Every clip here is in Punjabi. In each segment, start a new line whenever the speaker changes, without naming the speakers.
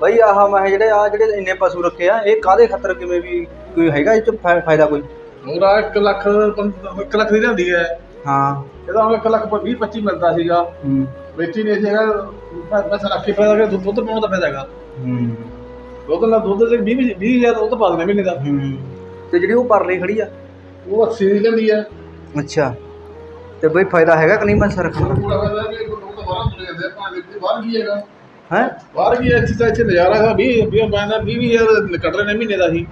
ਬਈ ਆਹ ਮੈਂ ਜਿਹੜੇ ਆ ਜਿਹੜੇ ਇੰਨੇ ਪਸ਼ੂ ਰੱਖੇ ਆ ਇਹ ਕਾਦੇ ਖਤਰ ਕਿਵੇਂ ਵੀ ਕੋਈ ਹੈਗਾ ਇਹ ਚ ਫਾ- ਫਾਇਦਾ ਕੋਈ?
ਆ 1 ਲੱਖ 1 ਲੱਖ ਦੀ ਲਿਆਂਦੀ ਹੈ।
ਹਾਂ।
ਇਹਦਾ ਹੁਣ 1 ਲੱਖ 20 25 ਮਿਲਦਾ ਸੀਗਾ।
ਹੂੰ।
ਵੇਚੀ ਨਹੀਂ ਸੀਗਾ ਬਸ ਰੱਖੀ ਫਾਇਦਾ ਕਿ ਦੁੱਧ ਦੁੱਧ ਪਾਉਣ ਦਾ ਫਾਇਦਾ ਹੈਗਾ।
ਹੂੰ।
ਦੁੱਧ ਨਾਲ ਦੁੱਧ ਦੇ 20 20000 ਦੁੱਧ ਪਾ ਦੇਣਾ ਮਹੀਨੇ ਦਾ।
ਹੂੰ। ਤੇ ਜਿਹੜੀ ਉਹ ਪਰਲੀ ਖੜੀ ਆ?
ਉਹ 80 ਦੀ ਲੈਂਦੀ ਹੈ।
ਅੱਛਾ। ਤੇ ਬਈ ਫਾਇਦਾ ਹੈਗਾ ਕਿ ਨਹੀਂ ਮੈਂ ਸਰ
ਪੂਰਾ ਫਾਇਦਾ ਕਿ ਦੁੱਧ ਬਾਹਰ ਤੁਰੇ ਜਾਂਦੇ ਆ, ਭਾਵੇਂ ਕਿ ਬਾਹਰ ਕੀ ਹੈਗਾ।
ਹੈ?
ਬਾਹਰ ਕੀ ਹੈ ਇੱਥੇ ਤਾਂ ਇੱਥੇ ਨਜ਼ਾਰਾ ਹੈ 20 20 ਬੰਦਾ 20000 ਕੱਢ ਰਹੇ ਨੇ ਮਹੀਨੇ ਦਾ ਹੀ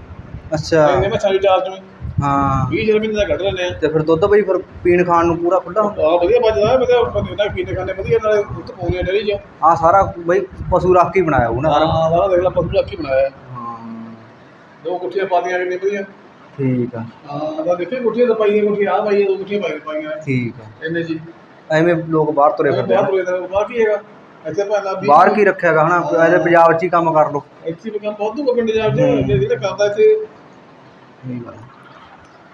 ਅੱਛਾ।
ਇਹਨੇ ਮੈਂ ਸਾਰੀ ਚਾਰਜ ਨੂੰ
ਹਾਂ।
20000 ਮਹੀਨੇ ਦਾ ਕੱਢ ਰਹੇ ਨੇ
ਤੇ ਫਿਰ ਦੁੱਧ ਬਈ ਫਿਰ ਪੀਣ ਖਾਣ ਨੂੰ ਪੂਰਾ ਖੁੱਲਾ ਹੁੰਦਾ?
ਆ ਵਧੀਆ ਬਚਦਾ ਹੈ ਵਧੀਆ ਬੰਦੇ ਦਾ ਪੀਣੇ ਖਾਣੇ ਵਧੀਆ ਨਾਲੇ ਦੁੱਧ ਪਾਉਂਦੇ ਡੇਰੀ ਚ।
ਆ ਸਾਰਾ ਬਈ ਪਸ਼ੂ ਰੱਖ ਕੇ ਬਣਾਇਆ ਉਹ ਨਾ ਸਾਰਾ।
ਹਾਂ ਸਾਰਾ ਦੇਖ ਲੈ ਪਸ਼ੂ ਰੱਖੀ ਬਣਾਇਆ। ਹੈ। ਦੋ ਕੁੱਠੀਆਂ ਪਾਦੀਆਂ ਕਿੰਨੇ ਵਧੀਆ
ਠੀਕ ਆ।
ਹਾਂ ਤਾਂ ਦੇਖੇ ਕੁੱਠੀਆਂ ਤਾਂ ਪਾਈਆਂ ਕੁੱਠੀਆਂ ਆ ਪਾਈਆਂ ਦੋ ਕੁੱਠੀਆਂ ਪਾਈਆਂ।
ਠੀਕ ਆ।
ਇੰਨੇ ਜੀ।
ਐਵੇਂ ਲੋਕ ਬਾਹਰ ਤੁਰੇ ਫਿਰਦੇ ਆ
ਬਾਹਰ ਹੋਏ ਤਾਂ ਬਾਹਰ ਕੀ ਹੈਗਾ? ਇੱਥੇ ਭਾਂਦਾ ਵੀ
ਬਾਹਰ ਕੀ ਰੱਖਿਆਗਾ ਹਨਾ? ਇਹਦੇ ਪੰਜਾਬ 'ਚ ਹੀ ਕੰਮ ਕਰ ਲੋ
ਇੱਥੇ ਵੀ ਕੰਮ ਬਹੁਤ ਦੂਗਾ ਪਿੰਡ ਜਾ ਕੇ ਜਿਹੜਾ ਕਰਦਾ ਇੱਥੇ।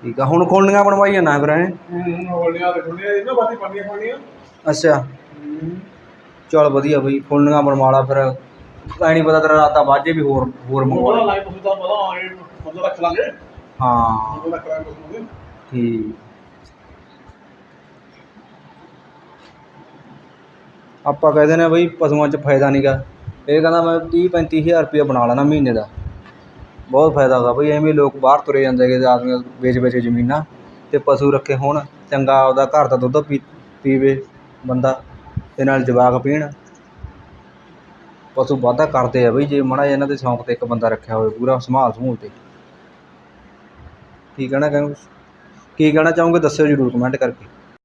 ਠੀਕ ਆ ਹੁਣ ਖੋਲਣੀਆਂ ਬਣਵਾਈ ਜਾਣਾ ਫਿਰ ਐਂ
ਹੂੰ ਹੋਲੀਆਂ ਤੇ ਖੁੱਲੀਆਂ ਇਹਨਾਂ ਬਾਤੀ ਪਾਣੀਆਂ ਪਾਣੀਆਂ
ਅੱਛਾ। ਚਲ ਵਧੀਆ ਬਈ ਖੋਲਣੀਆਂ ਬਣਵਾ ਲਾ ਫਿਰ। ਐ ਨਹੀਂ ਪਤਾ ਤੇਰਾ ਰਾਤਾ ਬਾਜੇ ਵੀ ਹੋਰ ਹੋਰ ਮੰਗਵਾ
ਉਹਦਾ
ਲੈ
ਲਾਈਵ ਪਸ਼ੂ ਦਾ ਪਤਾ ਆਏ ਮਤਲਬ ਰੱਖ ਲਾਂਗੇ।
ਹਾਂ।
ਉਹਦਾ ਕਰਾਂਗੇ
ਠੀਕ। ਆਪਾਂ ਕਹਿ ਦਿੰਦੇ ਹਾਂ ਬਈ ਪਸ਼ੂਆਂ 'ਚ ਫਾਇਦਾ ਨਹੀਂ ਗਾ। ਇਹ ਕਹਿੰਦਾ ਮੈਂ 30 35000 ਰੁਪਏ ਬਣਾ ਲੈਣਾ ਮਹੀਨੇ ਦਾ। ਬਹੁਤ ਫਾਇਦਾ ਹੈਗਾ ਬਈ, ਐਵੇਂ ਲੋਕ ਬਾਹਰ ਤੁਰੇ ਜਾਂਦੇ ਕਿ ਆਦਮੀ ਵੇਚ ਵੇਚ ਜ਼ਮੀਨਾਂ ਅਤੇ ਪਸ਼ੂ ਰੱਖੇ ਹੋਣ, ਚੰਗਾ ਆਪਦਾ ਘਰ ਦਾ ਦੁੱਧ ਪੀ, ਪੀਵੇ ਬੰਦਾ ਅਤੇ ਨਾਲ ਜਵਾਕ ਪੀਣ। ਪਸ਼ੂ ਵਾਧਾ ਕਰਦੇ ਆ ਬਈ, ਜੇ ਮਾੜਾ ਜਿਹਾ ਇਹਨਾਂ ਦੇ ਸ਼ੌਂਕ ਤੇ ਇੱਕ ਬੰਦਾ ਰੱਖਿਆ ਹੋਵੇ ਪੂਰਾ ਸੰਭਾਲ ਸਮੂਲ ਤੇ। ਕੀ ਕਹਿਣਾ ਕਹੋਗੇ ਕੀ ਕਹਿਣਾ ਚਾਹੋਗੇ? ਦੱਸਿਓ ਜਰੂਰ ਕਮੈਂਟ ਕਰਕੇ।